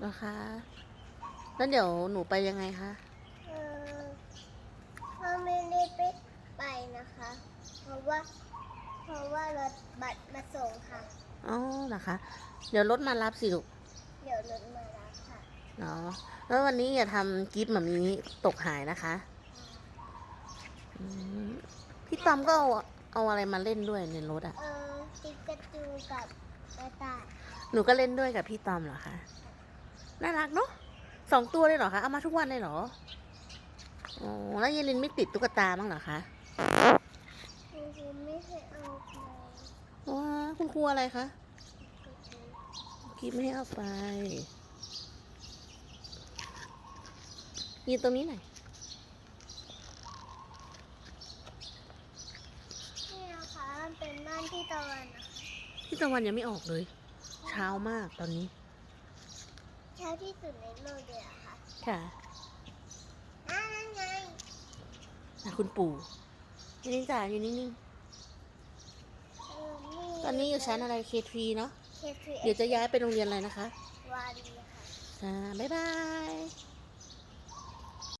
เหรอคะแล้วเดี๋ยวหนูไปยังไงคะเออพ่อไม่ได้ไปไปนะคะ เพราะว่า เพราะว่ารถบัตรมาส่งค่ะ อ๋อเหรอคะ เดี๋ยวรถมารับสิลูกเดี๋ยวรถมารับค่ะเนาะแล้ววันนี้อย่าทำกิฟต์แบบนี้ตกหายนะคะอืมพี่ตอมก็เอาเอาอะไรมาเล่นด้วยในรถอะเออปิกาจูกับกระต่ายหนูก็เล่นด้วยกับพี่ตอมเหรอคะ น่ารักเนาะสองตัวเลยเหรอคะเอามาทุกวันเลยเหรออ๋อแล้วเยลินไม่ติดตุ๊กตาบ้างเหรอคะคุณครูไม่ให้เอาไปว้าคุณครูอะไรคะกิฟไม่ให้เอาไปยืนตรงนี้หน่อยนี่นะคะมันเป็นบ้านที่ตะวันนะคะพี่ตะวันยังไม่ออกเลย เช้ามากตอนนี้เช้าที่สุดในโลกเลยอะค่ะค่ะอ่านั่นไงนะคุณปู่ยลินจ๋าอยู่นิ่งเออนี่ๆตอนนี้อยู่ชั้นอะไรเคทีเนาะเคทีเดี๋ยวจะย้ายไปโรงเรียนอะไรนะคะวารีค่ะจ้าบ๊ายบาย